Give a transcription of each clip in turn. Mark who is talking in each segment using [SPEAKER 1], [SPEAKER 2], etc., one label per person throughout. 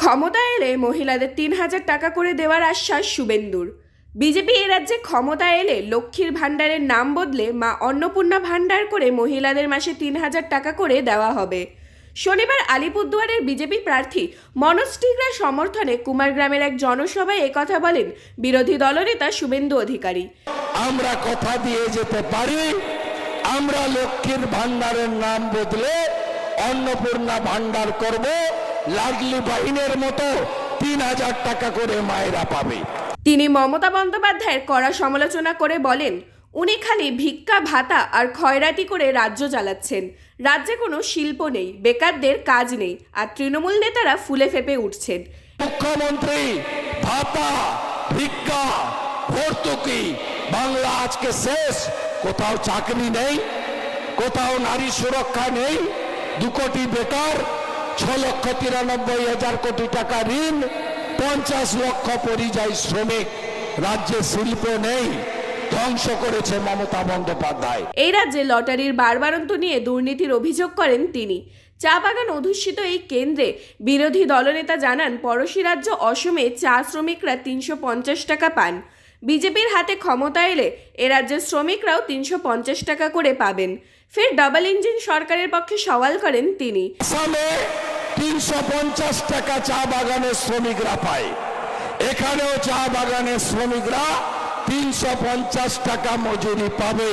[SPEAKER 1] ক্ষমতা এলে মহিলাদের তিন হাজার টাকা করে দেওয়ার আশ্বাস শুভেন্দুর। বিজেপি এ রাজ্যে ক্ষমতা এলে লক্ষ্মীর ভাণ্ডারের নাম বদলে মা অন্নপূর্ণা ভাণ্ডার করে মহিলাদের মাসে তিন হাজার টাকা করে দেওয়া হবে। শনিবার আলিপুরদুয়ারের বিজেপি প্রার্থী মনোজ টিগরার সমর্থনে কুমারগ্রামের এক জনসভায় একথা বলেন বিরোধী দলনেতা শুভেন্দু অধিকারী।
[SPEAKER 2] আমরা কথা দিয়ে যেতে পারি, আমরা লক্ষ্মীর ভান্ডারের নাম বদলে অন্নপূর্ণা ভান্ডার করব। লাডলি বাহিনের মতো তিন হাজার টাকা করে মায়েরা পাবে।
[SPEAKER 1] তিনি মমতা বন্দ্যোপাধ্যায়ের কড়া সমালোচনা করে বলেন উনি খালি ভিক্ষা ভাতা আর খয়রাতি করে রাজ্য চালাচ্ছেন। রাজ্যে কোনো শিল্প নেই বেকারদের কাজ নেই আর তৃণমূল নেতারা ফুলে ফেপে উঠছেন।
[SPEAKER 2] মুখ্যমন্ত্রী ভাতা ভিক্ষা ভর্তুকি বাংলা আজকে শেষ। কোথাও চাকরি নেই কোথাও নারী সুরক্ষা নেই দু কোটি বেকার ছ লক্ষ তিরানব্বই হাজার কোটি টাকা ঋণ পঞ্চাশ লক্ষ পরিযায়ী শ্রমিক। রাজ্যে শিল্প নেই ধ্বংস করেছে মমতা বন্দ্যোপাধ্যায়।
[SPEAKER 1] এই রাজ্যে লটারির বারবারন্ত নিয়ে দুর্নীতির অভিযোগ করেন তিনি। চা বাগান অধ্যুষিত এই কেন্দ্রে বিরোধী দলনেতা জানান পড়শি রাজ্য অসমে চা শ্রমিকরা তিনশো পঞ্চাশ টাকা পান। বিজেপির হাতে ক্ষমতা এলে এ রাজ্যের শ্রমিকরাও তিনশো পঞ্চাশ টাকা করে পাবেন। ফের ডাবল ইঞ্জিন সরকারের পক্ষে সওয়াল করেন তিনি।
[SPEAKER 2] তিনশো পঞ্চাশ টাকা চা বাগানের শ্রমিকরা পায়। এখানেও চা বাগানের শ্রমিকরা তিনশো পঞ্চাশ টাকা মজুরি পাবে।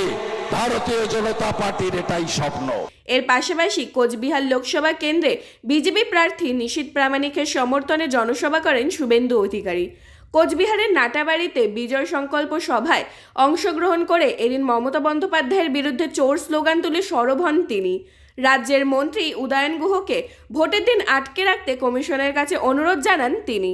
[SPEAKER 2] ভারতীয় জনতা পার্টির এটাই স্বপ্ন।
[SPEAKER 1] এর পাশাপাশি কোচবিহার লোকসভা কেন্দ্রে বিজেপি প্রার্থী নিশীত প্রামাণিকের সমর্থনে জনসভা করেন শুভেন্দু অধিকারী। কোচবিহারের নাটাবাড়িতে বিজয় সংকল্প সভায় অংশগ্রহণ করে এদিন মমতা বন্দ্যোপাধ্যায়ের বিরুদ্ধে চোর স্লোগান তুলে সরব হন তিনি। রাজ্যের মন্ত্রী উদয়ন গুহকে ভোটের দিন আটকে রাখতে কমিশনের কাছে অনুরোধ জানান তিনি।